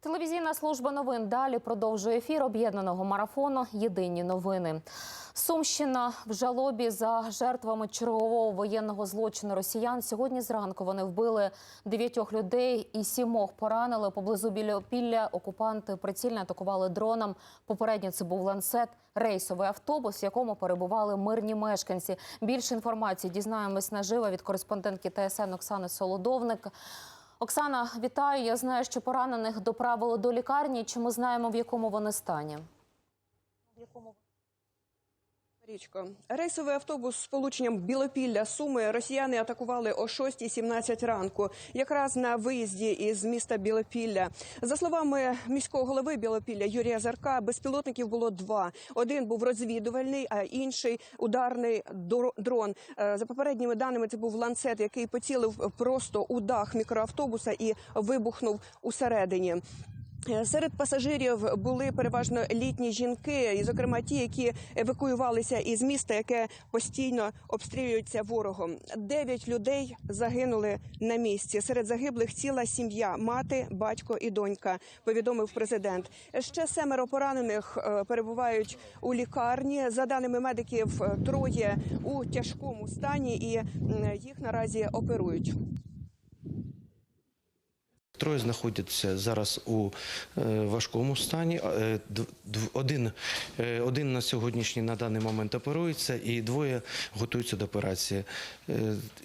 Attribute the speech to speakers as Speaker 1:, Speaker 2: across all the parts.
Speaker 1: Телевізійна служба новин далі продовжує ефір об'єднаного марафону Єдині новини. Сумщина в жалобі за жертвами чергового воєнного злочину росіян. Сьогодні зранку вони вбили дев'ятьох людей і сімох поранили. Поблизу біля Пілля окупанти прицільно атакували дроном. Попередньо це був ланцет, рейсовий автобус, в якому перебували мирні мешканці. Більше інформації дізнаємось наживо від кореспондентки ТСН Оксани Солодовник. Оксана, вітаю. Я знаю, що поранених доправили до лікарні. Чи ми знаємо, в якому вони стані?
Speaker 2: Річко. Рейсовий автобус з полученням Білопілля Суми росіяни атакували о 6.17 ранку, якраз на виїзді із міста Білопілля. За словами міського голови Білопілля Юрія Зарка, безпілотників було два. Один був розвідувальний, а інший ударний дро- дрон. Е, За попередніми даними, це був ланцет, який поцілив просто у дах мікроавтобуса і вибухнув усередині. Серед пасажирів були переважно літні жінки, і, зокрема, ті, які евакуювалися із міста, яке постійно обстрілюється ворогом. Дев'ять людей загинули на місці. Серед загиблих ціла сім'я, мати, батько і донька. Повідомив президент. Ще семеро поранених е, перебувають у лікарні. За даними медиків, е, троє у тяжкому стані, і їх наразі оперують.
Speaker 3: Троє знаходяться зараз у е, важкому стані. Е, Один, е, один на сьогоднішній на даний момент оперується, і двоє готуються до операції.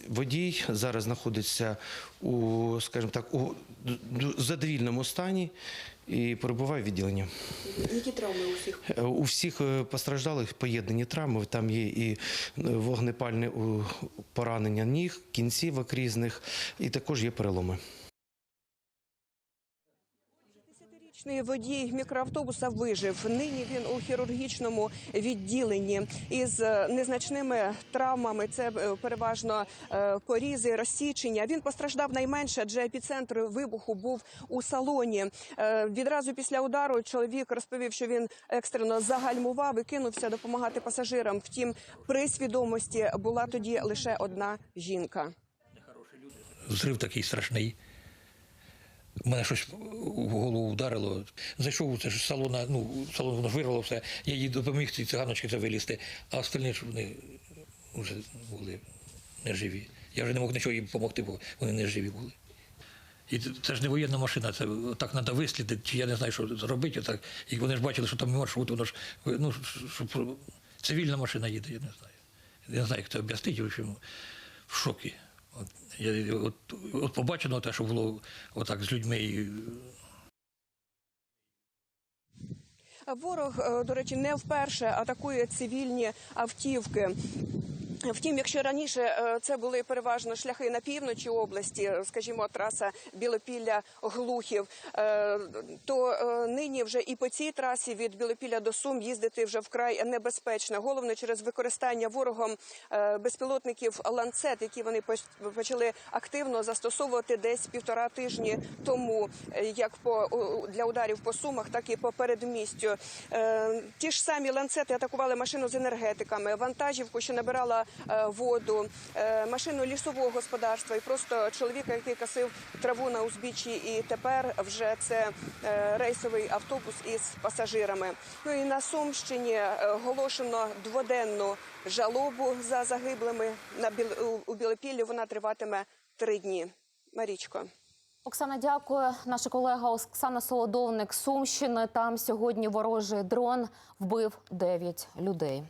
Speaker 3: Водій зараз знаходиться у, скажімо так, у задовільному стані і перебуває в відділенні.
Speaker 2: Які травми у всіх?
Speaker 3: У всіх постраждалих поєднані травми. Там є і вогнепальне поранення ніг, кінцівок різних, і також є переломи.
Speaker 2: Десятирічний водій мікроавтобуса вижив. Нині він у хірургічному відділенні із е, незначними травмами. Це е, переважно е, порізи, розсічення. Він постраждав найменше, адже епіцентр вибуху був у салоні. Відразу після удару чоловік розповів, що він екстрено загальмував і кинувся допомагати пасажирам. Втім, при свідомості була тоді лише одна жінка.
Speaker 4: Зрив такий страшний. Мене щось в голову вдарило. Зайшов у це ж салона, ну, салон воно вирвало все. Я їй допоміг цій циганочці це вилізти, а остальні ж вони вже були неживі. Я вже не мог нічого їм допомогти, бо вони неживі були. І це- ж не воєнна машина, це так треба вислідити, чи я не знаю, що зробити. Отак. І вони ж бачили, що там маршрут, воно ж ну, що, цивільна машина їде, я не знаю. Я не знаю, як це об'яснити, в общем, в шокі. От, я, от, от побачено те, що було отак з людьми.
Speaker 2: Ворог, е, до речі, не вперше атакує цивільні автівки. Втім, якщо раніше е, це були переважно шляхи на півночі області, скажімо, траса Білопілля Глухів, е, то е, нині вже і по цій трасі від Білопілля до Сум їздити вже вкрай небезпечно. Головне через використання ворогом безпілотників ланцет, які вони почали активно застосовувати десь півтора тижні тому, як по для ударів по сумах, так і по передмістю. Ті ж самі ланцети атакували машину з енергетиками, вантажівку, що набирала воду, е, машину лісового господарства і просто чоловіка, який косив траву на узбіччі. І тепер вже це е, рейсовий автобус із пасажирами. Ну і на Сумщині е, оголошено дводенну жалобу за загиблими на Біл- у- Білопіллі. Вона триватиме три дні. Марічко.
Speaker 1: Оксана, дякую. Наша колега Оксана Солодовник Сумщини. Там сьогодні ворожий дрон вбив 9 людей.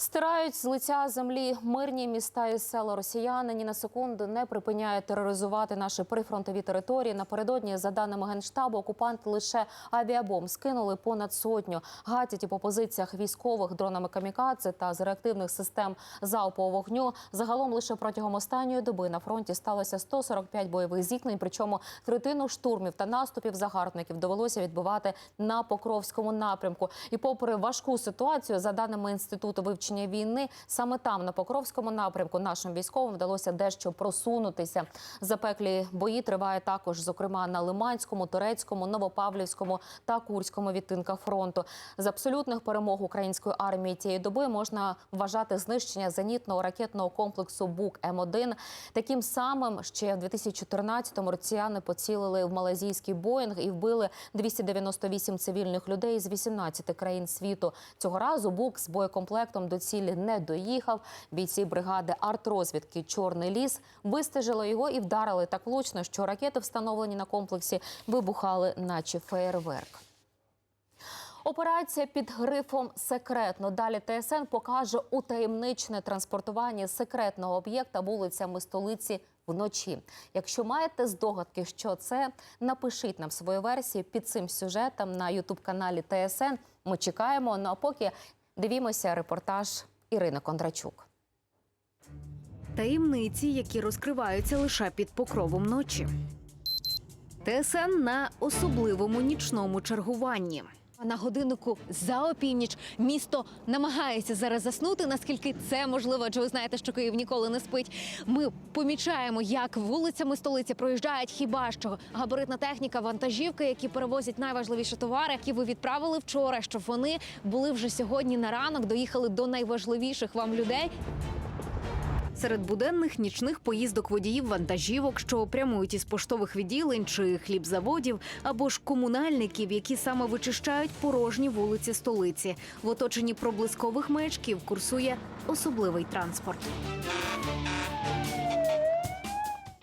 Speaker 1: Стирають з лиця землі мирні міста і села росіяни. Ні на секунду не припиняють тероризувати наші прифронтові території. Напередодні, за даними генштабу, окупанти лише авіабомб скинули понад сотню. Гатять і по позиціях військових дронами камікадзе та з реактивних систем залпового вогню. Загалом лише протягом останньої доби на фронті сталося 145 бойових зіткнень. Причому третину штурмів та наступів загарбників довелося відбивати на Покровському напрямку. І попри важку ситуацію, за даними інституту вивчення закінчення війни. Саме там, на Покровському напрямку, нашим військовим вдалося дещо просунутися. Запеклі бої триває також, зокрема на Лиманському, Турецькому, Новопавлівському та Курському відтинках фронту. З абсолютних перемог української армії тієї доби можна вважати знищення зенітного ракетного комплексу Бук М1. Таким самим ще в 2014-му росіяни поцілили в малазійський Боїнг і вбили 298 цивільних людей з 18 країн світу. Цього разу Бук з боєкомплектом до цілі не доїхав. Бійці бригади артрозвідки Чорний ліс вистежили його і вдарили так влучно, що ракети, встановлені на комплексі, вибухали, наче феєрверк. Операція під грифом секретно. Далі ТСН покаже утаємничне транспортування секретного об'єкта вулицями столиці вночі. Якщо маєте здогадки, що це, напишіть нам свою версію під цим сюжетом на ютуб каналі ТСН. Ми чекаємо. Ну а поки дивімося репортаж Ірини Кондрачук.
Speaker 5: Таємниці, які розкриваються лише під покровом ночі. ТСН на особливому нічному чергуванні.
Speaker 6: На годиннику за опівніч місто намагається зараз заснути, наскільки це можливо. Адже ви знаєте, що Київ ніколи не спить. Ми помічаємо, як вулицями столиці проїжджають хіба що габаритна техніка, вантажівки, які перевозять найважливіші товари, які ви відправили вчора, щоб вони були вже сьогодні на ранок, доїхали до найважливіших вам людей.
Speaker 5: Серед буденних нічних поїздок водіїв вантажівок, що прямують із поштових відділень чи хлібзаводів, або ж комунальників, які саме вичищають порожні вулиці столиці. В оточенні проблискових маячків курсує особливий транспорт.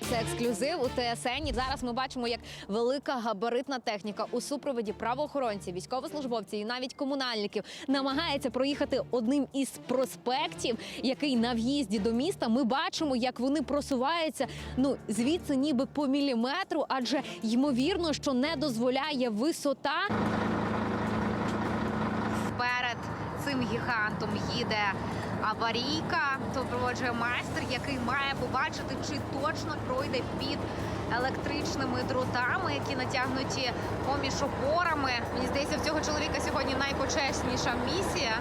Speaker 6: Це ексклюзив у ТСН. Зараз ми бачимо, як велика габаритна техніка у супроводі правоохоронців, військовослужбовців і навіть комунальників намагається проїхати одним із проспектів, який на в'їзді до міста. Ми бачимо, як вони просуваються ну звідси, ніби по міліметру, адже ймовірно, що не дозволяє висота.
Speaker 7: Перед цим гігантом їде аварійка. Супроводжує майстер, який має побачити, чи точно пройде під електричними дротами, які натягнуті поміж опорами. Мені здається, в цього чоловіка сьогодні найпочесніша місія.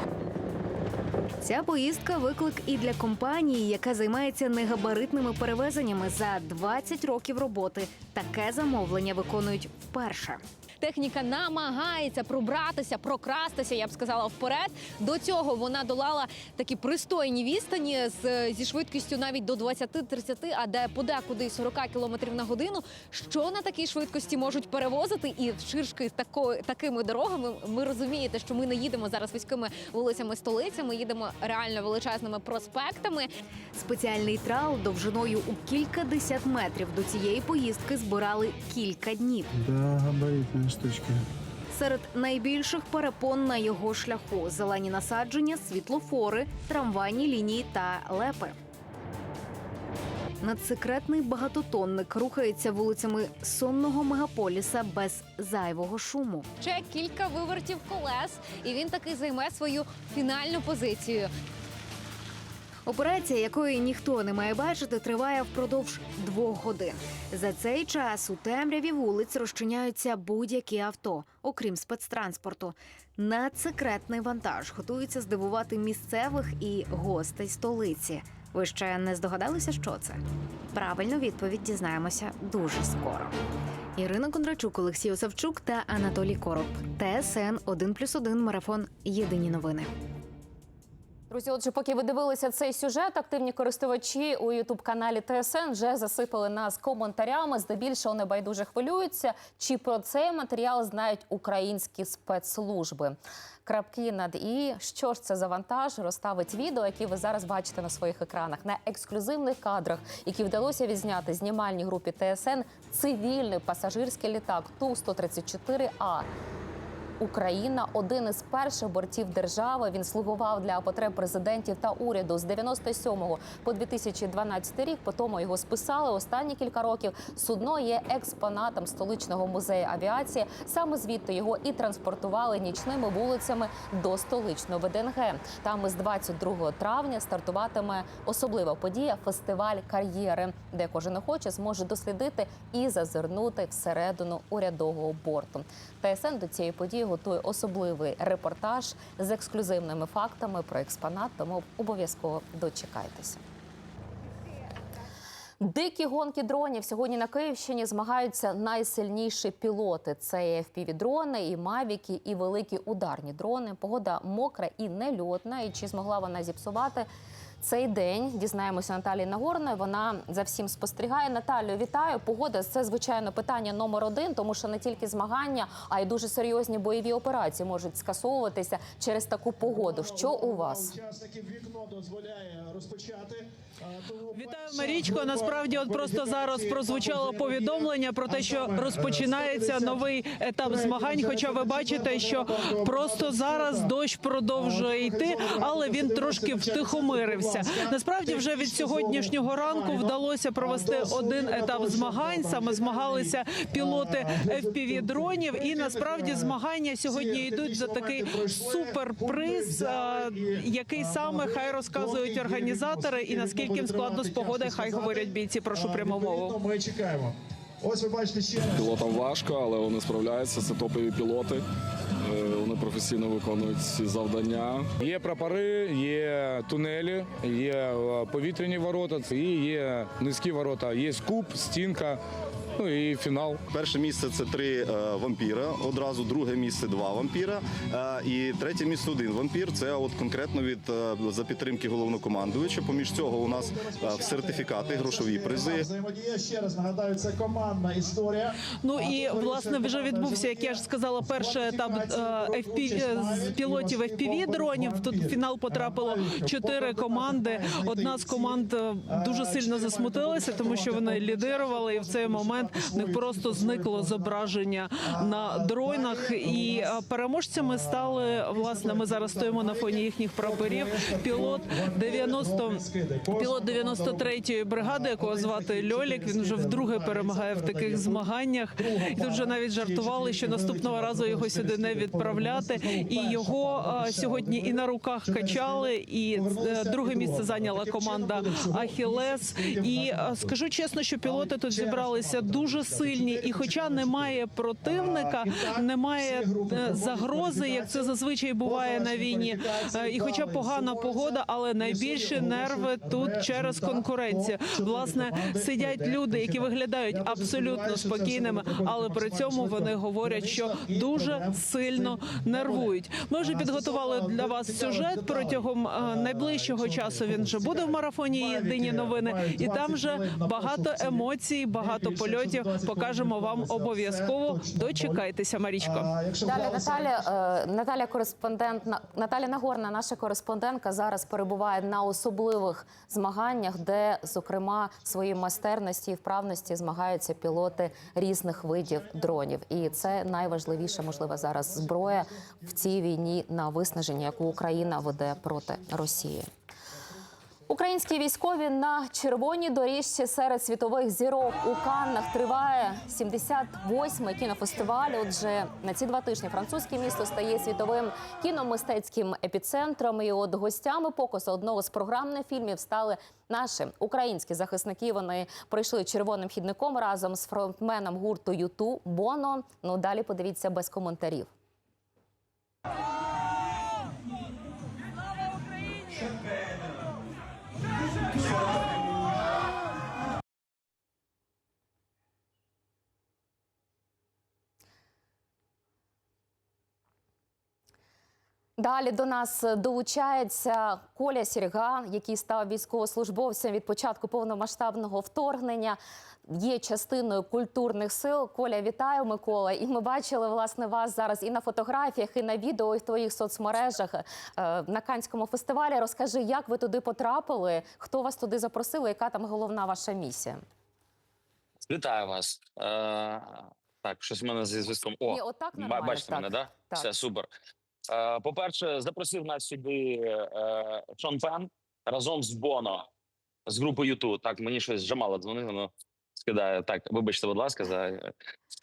Speaker 5: Ця поїздка виклик і для компанії, яка займається негабаритними перевезеннями за 20 років роботи. Таке замовлення виконують вперше.
Speaker 6: Техніка намагається пробратися, прокрастися, я б сказала, вперед. До цього вона долала такі пристойні відстані з зі швидкістю навіть до 20-30, а де подекуди й 40 км на годину. Що на такій швидкості можуть перевозити? І ширшки такою такими дорогами ми розумієте, що ми не їдемо зараз вузькими вулицями столиці. Ми їдемо реально величезними проспектами.
Speaker 5: Спеціальний трал довжиною у кілька десят метрів до цієї поїздки збирали кілька днів.
Speaker 8: Да, габаритная штучка.
Speaker 5: Серед найбільших перепон на його шляху зелені насадження, світлофори, трамвайні лінії та лепи. Надсекретний багатотонник рухається вулицями сонного мегаполіса без зайвого шуму.
Speaker 6: Ще кілька вивертів колес, і він таки займе свою фінальну позицію.
Speaker 5: Операція, якої ніхто не має бачити, триває впродовж двох годин. За цей час у темряві вулиць розчиняються будь-які авто, окрім спецтранспорту. Надсекретний вантаж готується здивувати місцевих і гостей столиці. Ви ще не здогадалися, що це? Правильну відповідь дізнаємося дуже скоро. Ірина Кондрачук, Олексій Осавчук та Анатолій Короб. ТСН 1+,1 марафон. Єдині новини.
Speaker 1: Друзі, отже, поки ви дивилися цей сюжет, активні користувачі у ютуб каналі ТСН вже засипали нас коментарями. Здебільшого небайдуже хвилюються, чи про цей матеріал знають українські спецслужби. Крапки над і що ж це за вантаж розставить відео, які ви зараз бачите на своїх екранах на ексклюзивних кадрах, які вдалося відзняти знімальній групі ТСН цивільний пасажирський літак Ту 134 А. Україна один із перших бортів держави. Він слугував для потреб президентів та уряду з 97 по 2012 рік. Потім його списали. Останні кілька років судно є експонатом столичного музею авіації. Саме звідти його і транспортували нічними вулицями до столичного ВДНГ. Там із 22 травня стартуватиме особлива подія фестиваль кар'єри, де кожен охоче зможе дослідити і зазирнути всередину урядового борту. ТСН до цієї події Готує особливий репортаж з ексклюзивними фактами про експонат. Тому обов'язково дочекайтеся. Дикі гонки дронів сьогодні на Київщині змагаються найсильніші пілоти. Це і FPV-дрони, і мавіки, і великі ударні дрони. Погода мокра і нельотна. І чи змогла вона зіпсувати цей день? Дізнаємося Наталії Нагорної. Вона за всім спостерігає. Наталію, вітаю. Погода це звичайно питання номер один, тому що не тільки змагання, а й дуже серйозні бойові операції можуть скасовуватися через таку погоду. Що у вас?
Speaker 9: Вікно дозволяє розпочати.
Speaker 10: Вітаю, Марічко. Насправді, от просто зараз прозвучало повідомлення про те, що розпочинається новий етап змагань. Хоча ви бачите, що просто зараз дощ продовжує йти, але він трошки втихомирився. Насправді, вже від сьогоднішнього ранку вдалося провести один етап змагань. Саме змагалися пілоти fpv дронів. І насправді змагання сьогодні йдуть за такий суперприз, який саме хай розказують організатори, і наскільки їм складно з погодою, хай говорять бійці. Прошу пряму мову.
Speaker 9: Ми чекаємо. Ось ви бачите ще.
Speaker 11: Пілотам важко, але вони справляються. Це топові пілоти. Вони професійно виконують ці завдання.
Speaker 12: Є прапори, є тунелі, є е, повітряні ворота, і є низькі ворота, є куб, стінка, ну і фінал.
Speaker 13: Перше місце це три е, вампіра. Одразу друге місце два вампіра. Е, і третє місце один вампір. Це от конкретно від е, за підтримки головнокомандуюча. Поміж цього у нас е, сертифікати, грошові призи.
Speaker 9: Взаємодія ще раз нагадаю, це командна історія.
Speaker 10: Ну і власне вже відбувся, як я ж сказала, перший етап е, FP, з пілотів fpv дронів. Тут в фінал потрапило чотири команди. Одна з команд дуже сильно засмутилася, тому що вони лідирували, і в цей момент них просто зникло зображення на дронах. І е, переможцями стали власне. Ми зараз стоїмо на фоні їхніх прапорів. Пілот 90 Пілот 93-ї бригади, якого звати Льолік, він вже вдруге перемагає в таких змаганнях. І тут вже навіть жартували, що наступного разу його сюди не відправляти. І його а, сьогодні і на руках качали. І е, друге місце зайняла команда Ахілес. І скажу чесно, що пілоти тут зібралися дуже сильні. І, хоча немає противника, немає е, загрози, як це зазвичай буває на війні. Е, І хоча погана погода, але найбільші нерви тут через конкуренцію. Власне, сидять люди, які виглядають абсолютно спокійними, але при цьому вони говорять, що дуже сильно нервують. Ми вже підготували для вас сюжет протягом е, найближчого часу. Він вже буде в марафоні. Єдині новини, і там вже багато емоцій, багато польотів. Покажемо вам обов'язково. Дочекайтеся, Марічко.
Speaker 9: Якщо
Speaker 1: Далі Наталя, е, Наталя кореспондент Наталя Нагорна, наша кореспондентка, зараз перебуває на особливих змаганнях, де, зокрема, свої майстерності і вправності змагаються пілоти різних видів дронів. І це найважливіша, можливо, зараз зброя в цій війні на виснаження, яку Україна веде проти Росії. Українські військові на червоній доріжці серед світових зірок у Каннах триває 78-й кінофестиваль. Отже, на ці два тижні французьке місто стає світовим кіномистецьким епіцентром. І от гостями покусу одного з програмних фільмів стали наші українські захисники. Вони пройшли червоним хідником разом з фронтменом гурту Юту Боно. Ну далі подивіться без коментарів. Далі до нас долучається Коля Сірга, який став військовослужбовцем від початку повномасштабного вторгнення. Є частиною культурних сил. Коля, вітаю, Микола. І ми бачили власне вас зараз і на фотографіях, і на відео, і в твоїх соцмережах е, на Канському фестивалі. Розкажи, як ви туди потрапили, хто вас туди запросив, яка там головна ваша місія?
Speaker 14: Вітаю вас. Е, так, щось в мене зі зв'язком. О,
Speaker 1: Ні, отак
Speaker 14: ба- бачите
Speaker 1: так.
Speaker 14: мене, да?
Speaker 1: Так.
Speaker 14: Все супер. Е, по-перше, запросив нас сюди е, Шон Пен разом з Боно з групи Юту. Так, мені щось Джамала дзвонив, воно скидає. Так, вибачте, будь ласка, за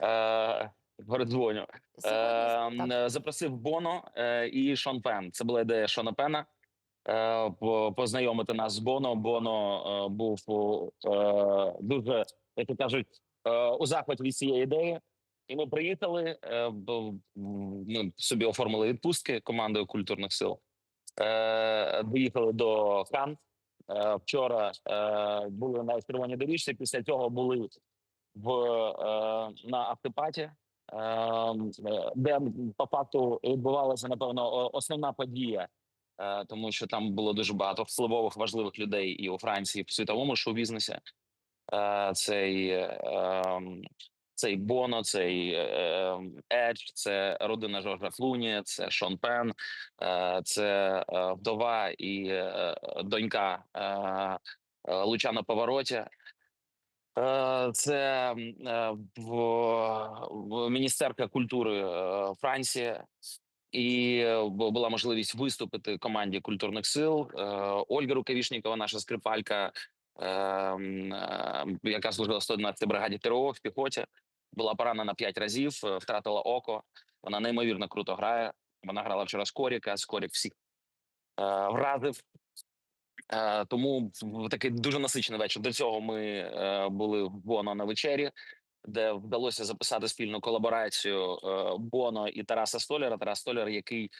Speaker 14: е, передзвоню. Е,
Speaker 1: так.
Speaker 14: м, Запросив Боно е, і Шон Пен. Це була ідея Шона Пена. Е, познайомити нас з Боно. Боно е, був е, дуже, як кажуть, е, у захваті від цієї ідеї. І ми приїхали. е, Ми собі оформили відпустки командою культурних сил. Е, Доїхали до Кан. Е, Вчора були на червоній доріжці. Після цього були в на автопаті, де по факту відбувалася напевно основна подія, тому що там було дуже багато впливових важливих людей і у Франції, і в світовому шоу-бізнесі. Цей е, цей Боно, цей Едж, це родина Жоржа Клуні, це Шон Пен, е, це е, вдова і е, донька е, е, Лучано Повороті. Е, Це е, міністерка культури е, Франції, і е, була можливість виступити команді культурних сил. Е, Ольга Рукавішнікова, наша скрипалька, е, м, е, яка служила в 111 бригаді ТРО в піхоті, була поранена п'ять разів, е, втратила око. Вона неймовірно круто грає. Вона грала вчора з Коріка, з Корік всіх е, вразив. Е, Тому такий дуже насичений вечір. До цього ми е, були в Боно на вечері, де вдалося записати спільну колаборацію е, Боно і Тараса Столяра. Тарас Столяр, який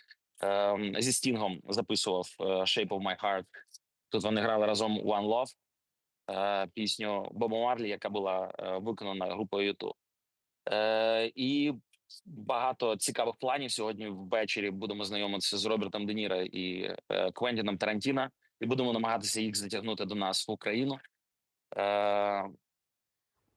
Speaker 14: е, зі Стінгом записував е, Shape of My Heart. Тут вони грали разом One Love, е, пісню Боба Марлі, яка була е, виконана групою YouTube. Е, і багато цікавих планів сьогодні ввечері будемо знайомитися з Робертом Де Ніро і е, Квентіном Тарантіно і будемо намагатися їх затягнути до нас в Україну. Е,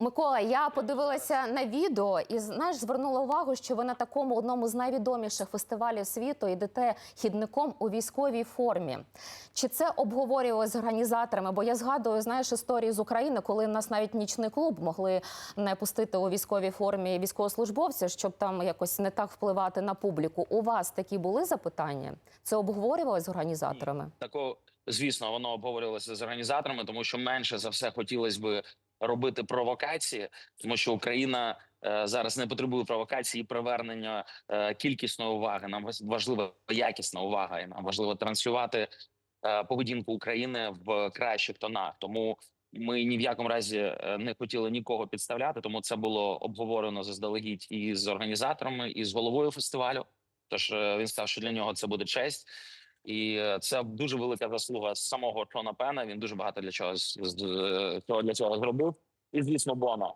Speaker 1: Микола, я подивилася на відео і знаєш, звернула увагу, що ви на такому одному з найвідоміших фестивалів світу йдете хідником у військовій формі. Чи це обговорювалося з організаторами? Бо я згадую, знаєш, історії з України, коли нас навіть нічний клуб могли не пустити у військовій формі військовослужбовців, щоб там якось не так впливати на публіку. У вас такі були запитання? Це обговорювалося з організаторами?
Speaker 14: Тако, звісно, воно обговорювалося з організаторами, тому що менше за все хотілося би робити провокації, тому що Україна е, зараз не потребує провокації і привернення е, кількісної уваги. Нам важлива якісна увага, і нам важливо транслювати е, поведінку України в кращих тонах. Тому ми ні в якому разі не хотіли нікого підставляти. Тому це було обговорено заздалегідь і з організаторами, і з головою фестивалю. Тож він сказав, що для нього це буде честь. І е, це дуже велика заслуга самого Шона Пена. Він дуже багато для чого е, цього для цього зробив. І звісно, Боно.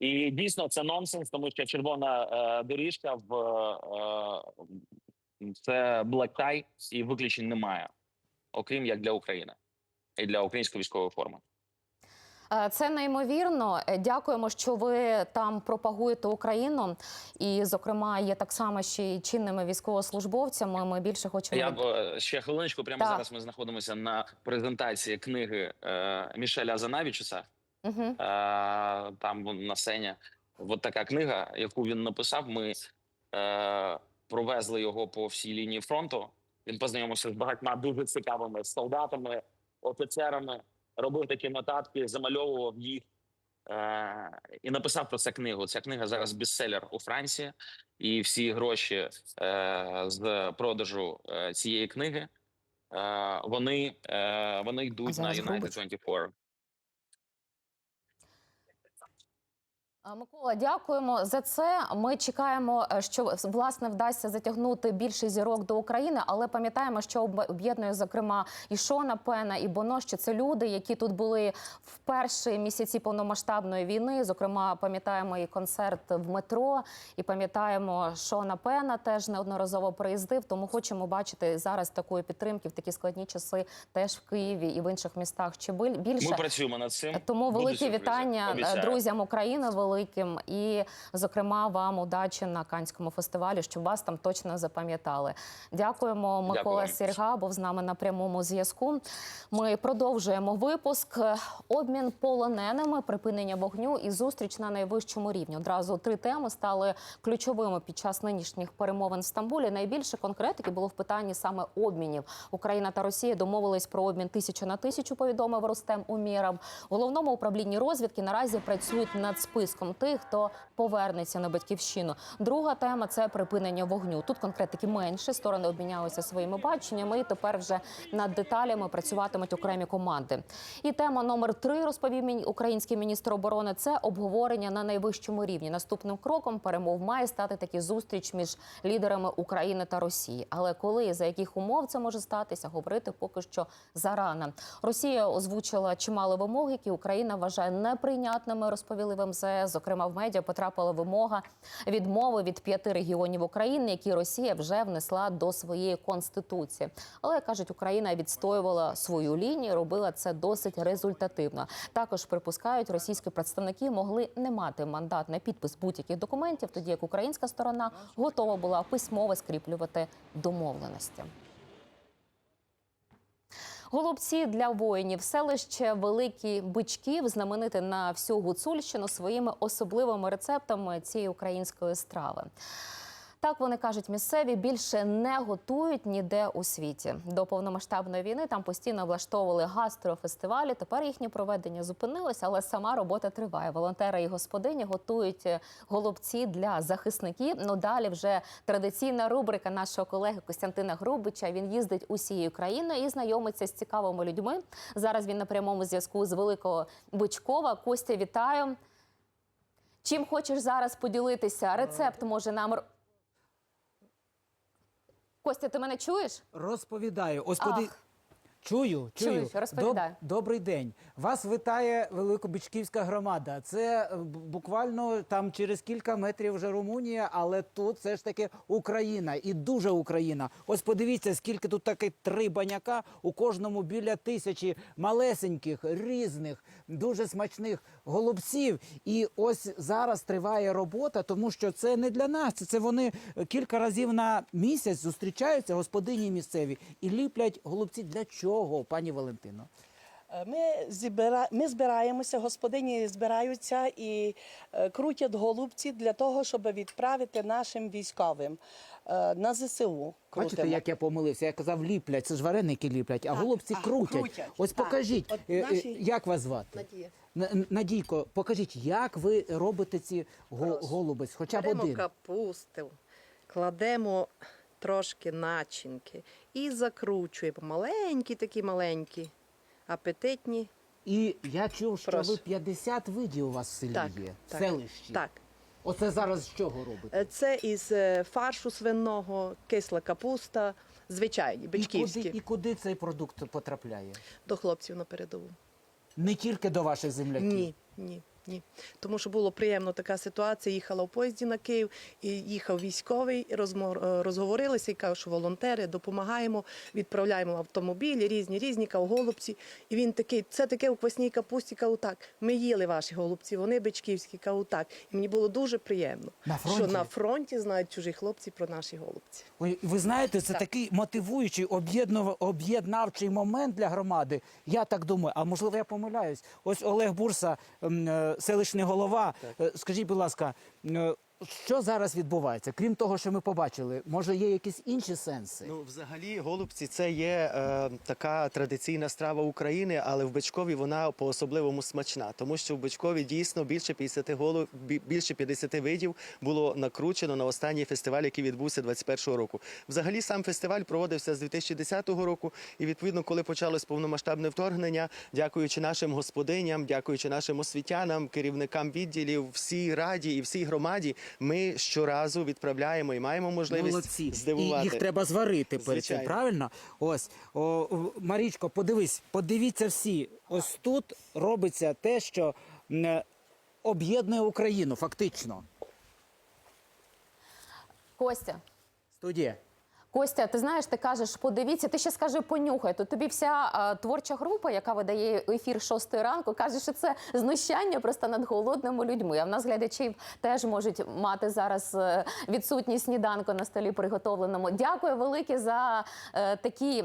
Speaker 14: І дійсно це нонсенс, тому що червона е, доріжка в е, це black tie, і виключень немає, окрім як для України і для української військової форми.
Speaker 1: Е, Це неймовірно. Е, Дякуємо, що ви там пропагуєте Україну. І, зокрема, є так само ще й чинними військовослужбовцями. Ми більше хочемо
Speaker 14: Я б е, ще хвилиночку. Прямо
Speaker 1: Так.
Speaker 14: зараз ми знаходимося на презентації книги Мішеля Азанавічуса.
Speaker 1: Угу.
Speaker 14: Там на сцені. От така книга, яку він написав. Ми е, провезли його по всій лінії фронту. Він познайомився з багатьма дуже цікавими солдатами, офіцерами, робив такі нотатки, замальовував їх е, і написав про це книгу. Ця книга зараз бестселер у Франції, і всі гроші е, з продажу е, цієї книги е, вони, е, вони йдуть на United 24.
Speaker 1: Микола, дякуємо за це. Ми чекаємо, е, що власне вдасться затягнути більше зірок до України, але пам'ятаємо, що об'єднує зокрема і Шона Пена, і Боно, що це люди, які тут були в перші місяці повномасштабної війни. Зокрема, пам'ятаємо і концерт в метро, і пам'ятаємо Шона Пена теж неодноразово приїздив. Тому хочемо бачити зараз такої підтримки в такі складні часи теж в Києві і в інших містах. Чи більше
Speaker 14: Ми працюємо над цим.
Speaker 1: тому велике вітання е,
Speaker 14: Обіцяю.
Speaker 1: друзям України великим і, зокрема, вам удачі на Канському фестивалі, щоб вас там точно запам'ятали. Дякуємо. Микола. Сірга був з нами на прямому зв'язку. Ми продовжуємо випуск. Обмін полоненими, припинення вогню і зустріч на найвищому рівні. Одразу три теми стали ключовими під час нинішніх перемовин в Стамбулі. Найбільше конкретики було в питанні саме обмінів. Україна та Росія домовились про обмін тисячу на тисячу. Повідомив Рустем Умєров. В головному управлінні розвідки наразі працюють над списком списком тих, хто повернеться на батьківщину. Друга тема це припинення вогню. Тут конкретики менше. Сторони обмінялися своїми баченнями. І тепер вже над деталями працюватимуть окремі команди. І тема номер три розповів український міністр оборони. Це обговорення на найвищому рівні. Наступним кроком перемов має стати таки зустріч між лідерами України та Росії. Але коли і за яких умов це може статися, говорити поки що зарано. Росія озвучила чимало вимог, які Україна вважає неприйнятними. Розповіли в МЗС. Зокрема, в медіа потрапила вимога відмови від п'яти регіонів України, які Росія вже внесла до своєї конституції. Але кажуть, Україна відстоювала свою лінію, робила це досить результативно. Також припускають, російські представники могли не мати мандат на підпис будь-яких документів, тоді як українська сторона готова була письмово скріплювати домовленості. Голубці для воїнів селище Великі Бичків знамените на всю Гуцульщину своїми особливими рецептами цієї української страви. Так вони кажуть, місцеві більше не готують ніде у світі. До повномасштабної війни там постійно влаштовували гастрофестивалі. Тепер їхнє проведення зупинилося, але сама робота триває. Волонтери і господині готують е, голубці для захисників. Ну далі вже традиційна рубрика нашого колеги Костянтина Грубича. Він їздить усією країною і знайомиться з цікавими людьми. Зараз він на прямому зв'язку з Великого Бичкова. Костя, вітаю. Чим хочеш зараз поділитися? Рецепт може нам Костя, ти мене чуєш?
Speaker 15: Розповідаю. Ось
Speaker 1: Ах.
Speaker 15: поди... Чую, чую.
Speaker 1: Розповідай.
Speaker 15: Доб- Добрий день. Вас вітає Великобічківська громада. Це е, б- буквально там через кілька метрів вже Румунія, але тут все ж таки Україна і дуже Україна. Ось подивіться, скільки тут таки три баняка, у кожному біля тисячі малесеньких, різних, дуже смачних голубців. І ось зараз триває робота, тому що це не для нас. Це вони кілька разів на місяць зустрічаються, господині місцеві, і ліплять голубці. Для чого, пані Валентино?
Speaker 16: Е, Ми, зібира... ми збираємося, господині збираються і е, крутять голубці для того, щоб відправити нашим військовим е, на ЗСУ.
Speaker 15: Бачите, як я помилився? Я казав, ліплять, це ж вареники ліплять, а голубці
Speaker 16: а,
Speaker 15: крутять.
Speaker 16: крутять,
Speaker 15: Ось
Speaker 16: так.
Speaker 15: покажіть,
Speaker 16: От
Speaker 15: е, е,
Speaker 16: наші-
Speaker 15: як вас звати?
Speaker 16: Надія.
Speaker 15: Надійко, покажіть, як ви робите ці го- голубець, хоча б
Speaker 17: Беремо
Speaker 15: один.
Speaker 17: капусту, кладемо трошки начинки і закручуємо. Маленькі такі маленькі, апетитні.
Speaker 15: І я чув, що
Speaker 17: Прошу.
Speaker 15: ви 50 видів у вас в селі
Speaker 17: Так,
Speaker 15: є, в
Speaker 17: так,
Speaker 15: селищі.
Speaker 17: Так.
Speaker 15: Оце зараз з чого робите?
Speaker 17: Е, Це із е, фаршу свиного, кисла капуста, звичайні,
Speaker 15: І
Speaker 17: бичківські.
Speaker 15: куди, і куди цей продукт потрапляє?
Speaker 17: До хлопців на передову.
Speaker 15: Не тільки до ваших земляків.
Speaker 17: Ні, ні, ні. Тому що було приємно така ситуація. Їхала в поїзді на Київ, і їхав військовий, е, розговорилися і кажуть, що волонтери допомагаємо, відправляємо автомобілі, різні різні кав голубці. І він такий, це таке у квасній капусті, кав так. Ми їли ваші голубці, вони бичківські, кав так. І мені було дуже приємно,
Speaker 15: На
Speaker 17: що на фронті знають чужі хлопці про наші голубці.
Speaker 15: Ой, ви знаєте, це
Speaker 17: Так.
Speaker 15: такий мотивуючий, об'єднав- об'єднавчий момент для громади. Я так думаю, а можливо, я помиляюсь. Ось Олег Бурса, е, селищний голова. Е, Скажіть, будь ласка, е, що зараз відбувається? Крім того, що ми побачили, може є якісь інші сенси?
Speaker 18: Ну, взагалі, голубці це є е, така традиційна страва України, але в Бичкові вона по-особливому смачна, тому що в Бичкові дійсно більше 50 голуб, більше 50 видів було накручено на останній фестиваль, який відбувся 21-го року. Взагалі сам фестиваль проводився з 2010 року, і відповідно, коли почалось повномасштабне вторгнення, дякуючи нашим господиням, дякуючи нашим освітянам, керівникам відділів, всій раді і всій громаді, ми щоразу відправляємо і маємо можливість
Speaker 15: Молодці.
Speaker 18: здивувати.
Speaker 15: І їх треба зварити перед цим,
Speaker 18: Звичайно.
Speaker 15: правильно? Ось, о, о, Марічко, подивись, подивіться всі. Ось тут робиться те, що м, е, об'єднує Україну, фактично.
Speaker 1: Костя.
Speaker 15: Студія.
Speaker 1: Костя, ти знаєш, ти кажеш, подивіться, ти ще скажи, понюхай. То тобі вся а, творча група, яка видає ефір шостої ранку, каже, що це знущання просто над голодними людьми. А в нас глядачів теж можуть мати зараз е, відсутність сніданку на столі приготовленому. Дякую велике за е, такі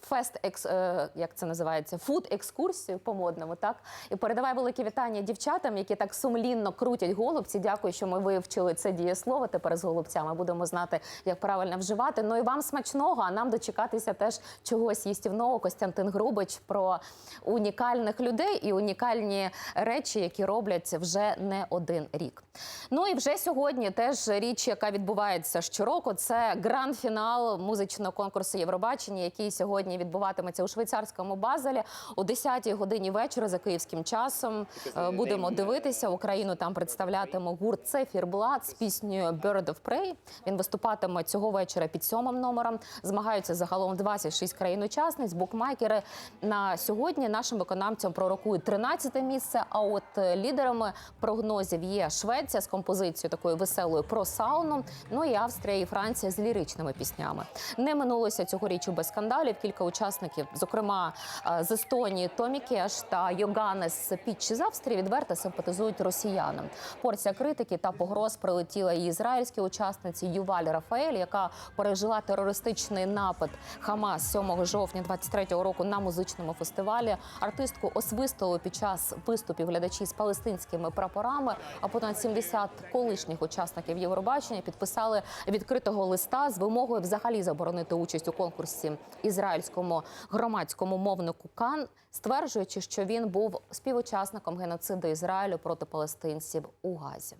Speaker 1: фест екс, е, як це називається, фуд екскурсію по модному, так і передавай велике вітання дівчатам, які так сумлінно крутять голубці. Дякую, що ми вивчили це дієслово. Тепер з голубцями будемо знати, як правильно вживати. Ну і вам смачного, а нам дочекатися теж чогось їстівного. Костянтин Грубич про унікальних людей і унікальні речі, які роблять вже не один рік. Ну і вже сьогодні теж річ, яка відбувається щороку, це гранд-фінал музичного конкурсу Євробачення, який сьогодні відбуватиметься у швейцарському базелі о 10-й годині вечора за київським часом. Е, Будемо дивитися. Україну там представлятиме гурт Цефірблат з піснею Bird of Prey. Він виступатиме цього вечора під сьомим номером. Змагаються загалом 26 країн-учасниць. Букмекери на сьогодні нашим виконавцям пророкують 13 місце. А от е, лідерами прогнозів є Швеція з композицією такою веселою про сауну. Ну і Австрія і Франція з ліричними піснями. Не минулося цьогоріч без скандалів. Кілька учасників, зокрема е, з Естонії Томі Кеш та Йоганнес Пітчі з Австрії, відверто симпатизують росіянам. Порція критики та погроз прилетіла і ізраїльській учасниці Юваль Рафаель, яка пережила терористичний напад Хамас 7 жовтня 23-го року на музичному фестивалі. Артистку освистили під час виступів глядачі з палестинськими прапорами. А понад 70 колишніх учасників Євробачення підписали відкритого листа з вимогою взагалі заборонити участь у конкурсі ізраїльському громадському мовнику Кан, стверджуючи, що він був співучасником геноциду Ізраїлю проти палестинців у Газі.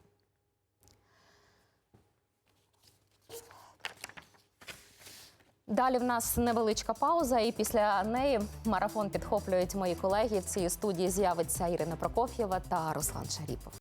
Speaker 1: Далі в нас невеличка пауза, і після неї марафон підхоплюють мої колеги. В цій студії з'явиться Ірина Прокоф'єва та Руслан Шаріпов.